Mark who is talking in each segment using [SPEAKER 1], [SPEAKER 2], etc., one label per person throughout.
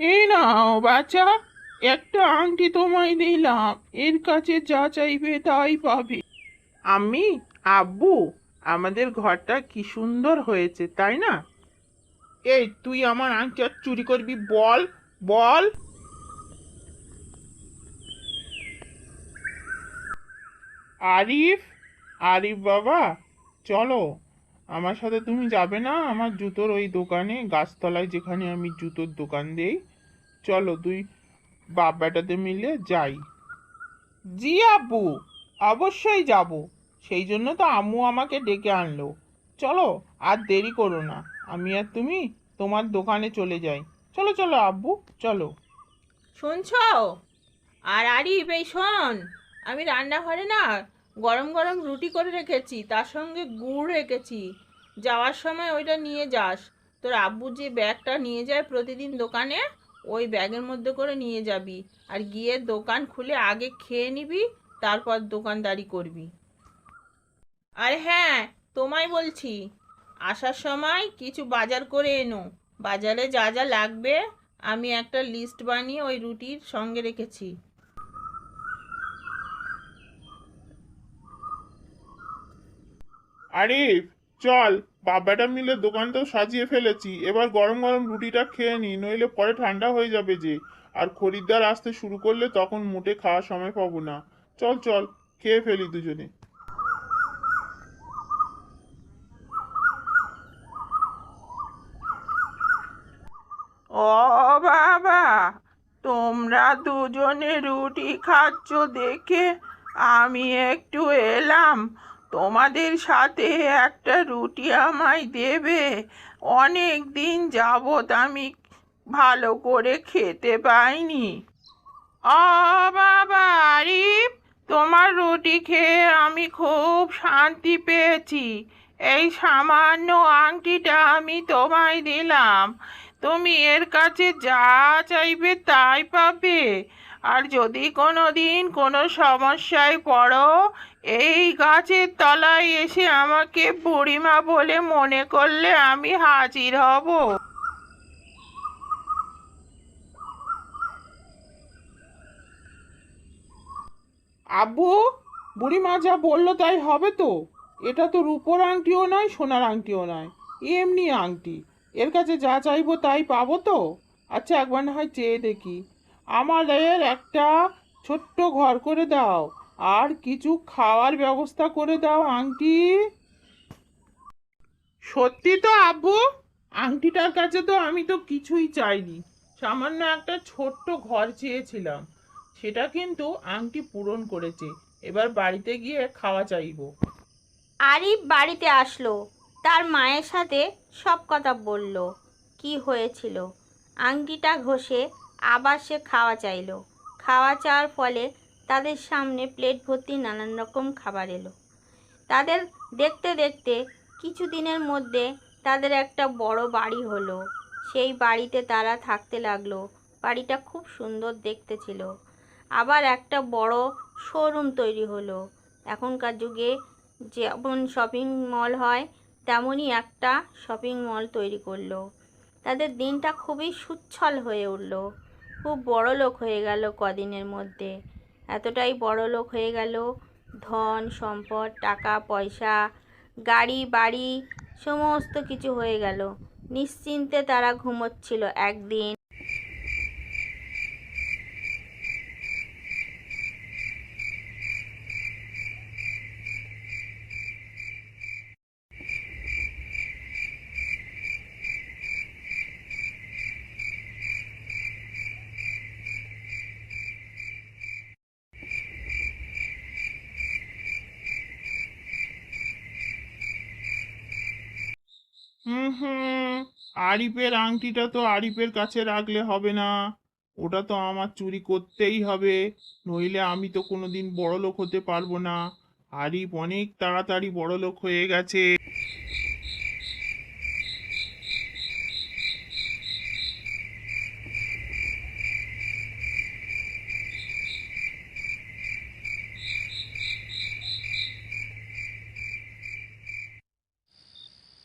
[SPEAKER 1] এই নাও বাচ্চা একটা আংটি তোমায় দিলাম। এর কাছে যা চাইবে তাই পাবে। আমি? আব্বু? আমাদের ঘরটা কি সুন্দর হয়েছে, তাই না? এই, তুই আমার আংটি আর চুরি করবি, বল বল। আরিফ? আরিফ বাবা, চলো। আমার সাথে তুমি যাবে না? আমার জুতোর ওই দোকানে, গাছতলায় যেখানে আমি জুতোর দোকান দেই। চলো তুই বাপ বেটাতে মিলে যাই। জি আব্বু, অবশ্যই যাব। সেই জন্য তো আম্মু আমাকে ডেকে আনলো। চলো, আর দেরি করো না। আমি আর তুমি তোমার দোকানে চলে যাই। চলো চলো আব্বু, চলো।
[SPEAKER 2] শুনছ? আর আরিফ, এই শোন, আমি রান্নাঘরে না গরম গরম রুটি করে রেখেছি, তার সঙ্গে গুড় রেখেছি। যাওয়ার সময় ওইটা নিয়ে যাস। তোর আব্বু যে ব্যাগটা নিয়ে যায় প্রতিদিন দোকানে, ওই ব্যাগের মধ্যে করে নিয়ে যাবি। আর গিয়ে দোকান খুলে আগে খেয়ে নিবি, তারপর দোকানদারি করবি। আর হ্যাঁ তোমায় বলছি, আসার সময় কিছু বাজার করে এনো। বাজারে যা যা লাগবে, আমি একটা লিস্ট বানিয়ে ওই রুটির সঙ্গে রেখেছি।
[SPEAKER 1] আরিফ চল, বাবাটা মিলে দোকানটাও সাজিয়ে ফেলেছি। এবার গরম গরম রুটিটা খেয়ে নি, নইলে পরে ঠান্ডা হয়ে যাবে যে। আর খরিদ্দার আসতে শুরু করলে তখন মোটে খাওয়ার সময় পাবো না। চল চল, খেয়ে ফেলি দুজনে। ও বাবা, তোমরা দুজনে রুটি খাচ্ছ দেখে আমি একটু এলাম। তোমাদের সাথে একটা রুটি আমায় দেবে। অনেক দিন যাবৎ আমি ভালো করে খেতে পাইনি। ও বাবা, আরিফ, তোমার রুটি খেয়ে আমি খুব শান্তি পেয়েছি। এই সামান্য আংটিটা আমি তোমায় দিলাম। তুমি এর কাছে যা চাইবে তাই পাবে। আর যদি কোনো দিন কোনো সমস্যায় পড়ো, এই গাছের তলায় এসে আমাকে বুড়িমা বলে মনে করলে আমি হাজির হব। আব্বু, বুড়িমা যা বলল তাই হবে তো? এটা তো রূপোর আংটিও নয়, সোনার আংটিও নয়, এমনি আংটি। এর কাছে যা চাইব তাই পাবো তো? আচ্ছা একবার না হয় চেয়ে দেখি। আমাদের একটা ছোট্ট ঘর করে দাও। আর কিছু খাওয়ার ব্যবস্থা করে দাও, আংটি। সত্যি তো আব্বু, আংটিটার কাছে তো আমি তো কিছুই চাইনি। সামান্য একটা ছোট্ট ঘর চেয়েছিলাম। সেটা কিন্তু আংটি পূরণ করেছে। এবার বাড়িতে গিয়ে খাওয়া চাইব।
[SPEAKER 3] আরিফ বাড়িতে আসলো। তার মায়ের সাথে সব কথা বলল। কি হয়েছিল? আংটিটা ঘষে আবার সে খাওয়া চাইলো। খাওয়া চাওয়ার ফলে তাদের সামনে প্লেট ভর্তি নানান রকম খাবার এলো। তাদের দেখতে দেখতে কিছু দিনের মধ্যে তাদের একটা বড় বাড়ি হলো। সেই বাড়িতে তারা থাকতে লাগল। বাড়িটা খুব সুন্দর দেখতে ছিল। আবার একটা বড় শোরুম তৈরি হলো। এখনকার যুগে যেমন শপিং মল হয়, তেমনই একটা শপিং মল তৈরি করল। তাদের দিনটা খুবই সুচ্ছল হয়ে উঠল। খুব বড় লোক হয়ে গেল কদিনের মধ্যে। এতটাই বড় লোক হয়ে গেল, ধন, সম্পদ, টাকা, পয়সা, গাড়ি, বাড়ি, সমস্ত কিছু হয়ে গেল। নিশ্চিন্তে তারা ঘুমোচ্ছিল একদিন।
[SPEAKER 1] হুম হুম। আরিফের আংটিটা তো আরিফের কাছে রাখলে হবে না। ওটা তো আমার চুরি করতেই হবে। নইলে আমি তো কোনোদিন বড়লোক হতে পারব না। আরিফ অনেক তাড়াতাড়ি বড়লোক হয়ে গেছে।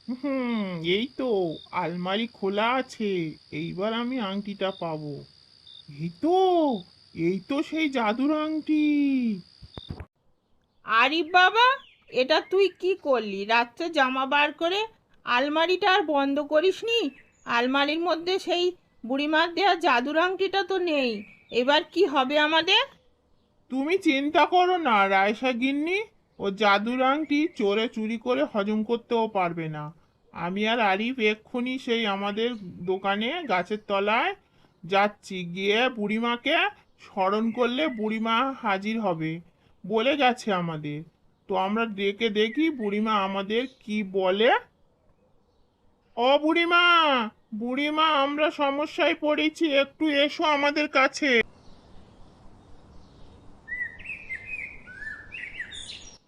[SPEAKER 1] হুম এই তো আলমারি খোলা আছে এইবার আমি আংটিটা পাবো। এই তো এই তো সেই জাদুর আংটি।
[SPEAKER 2] আরিফ বাবা এটা তুই কি করলি? রাত্রে জামা বার করে আলমারিটা আর বন্ধ করিসনি? আলমারির মধ্যে সেই বুড়িমার দেওয়া জাদুর আংটিটা তো নেই। এবার কি হবে আমাদের?
[SPEAKER 1] তুমি চিন্তা করো না রায়সা গিন্নি। ও জাদুর আংটি চোরে চুরি করে হজম করতেও পারবে না। আমি আর আরিফ এক্ষুনি সেই আমাদের দোকানে গাছের তলায় যাচ্ছি। গিয়ে বুড়িমাকে স্মরণ করলে বুড়িমা হাজির হবে বলে গেছে আমাদের। তো আমরা ডেকে দেখি বুড়িমা আমাদের কি বলে। ও বুড়িমা বুড়িমা, আমরা সমস্যায় পড়েছি, একটু এসো আমাদের কাছে।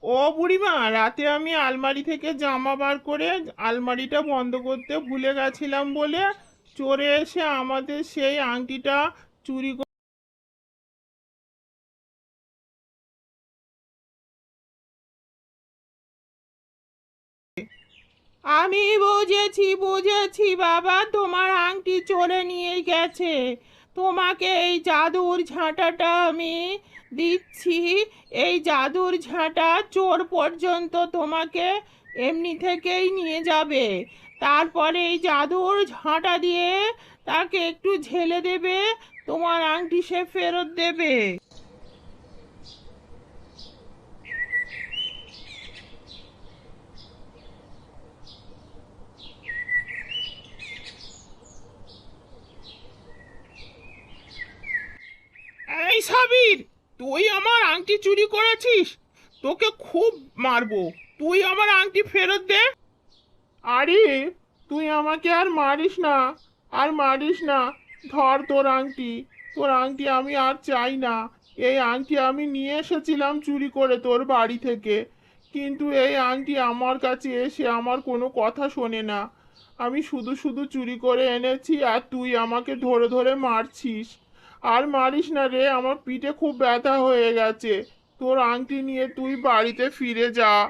[SPEAKER 1] ও বুড়িমা, রাতে আমি আলমারি থেকে জামা বার করে আলমারিটা বন্ধ করতে ভুলে গেছিলাম বলে চোরে এসে আমাদের সেই আংটিটা চুরি
[SPEAKER 2] আমি বুঝেছি বুঝেছি বাবা, তোমার আংটি চলে নিয়ে গেছে। তোমাকে এই জাদুর ঝাঁটাটা আমি দিচ্ছি। এই জাদুর ঝাঁটা চোর পর্যন্ত তোমাকে এমনি থেকেই নিয়ে যাবে। তারপরে এই জাদুর ঝাঁটা দিয়ে তাকে একটু ঝেলে দেবে, তোমার আংটি সে ফেরত দেবে।
[SPEAKER 1] এই সাবির! তুই আমার আংটি চুরি করেছিস? তোকে খুব মারবো। তুই আমার আংটি ফেরত দে। আরে, তুই আমাকে আর মারিস না, আর মারিস না। ধর তোর আংটি। তোর আংটি আমি আর চাই না। এই আংটি আমি নিয়ে এসেছিলাম চুরি করে তোর বাড়ি থেকে। কিন্তু এই আংটি আমার কাছে এসে আমার কোনো কথা শোনে না। আমি শুধু শুধু চুরি করে এনেছি আর তুই আমাকে ধরে ধরে মারছিস। আর মারিস না রে, আমার পিঠে খুব ব্যথা হয়ে গেছে। তোর আংটি নিয়ে তুই বাড়িতে ফিরে যা।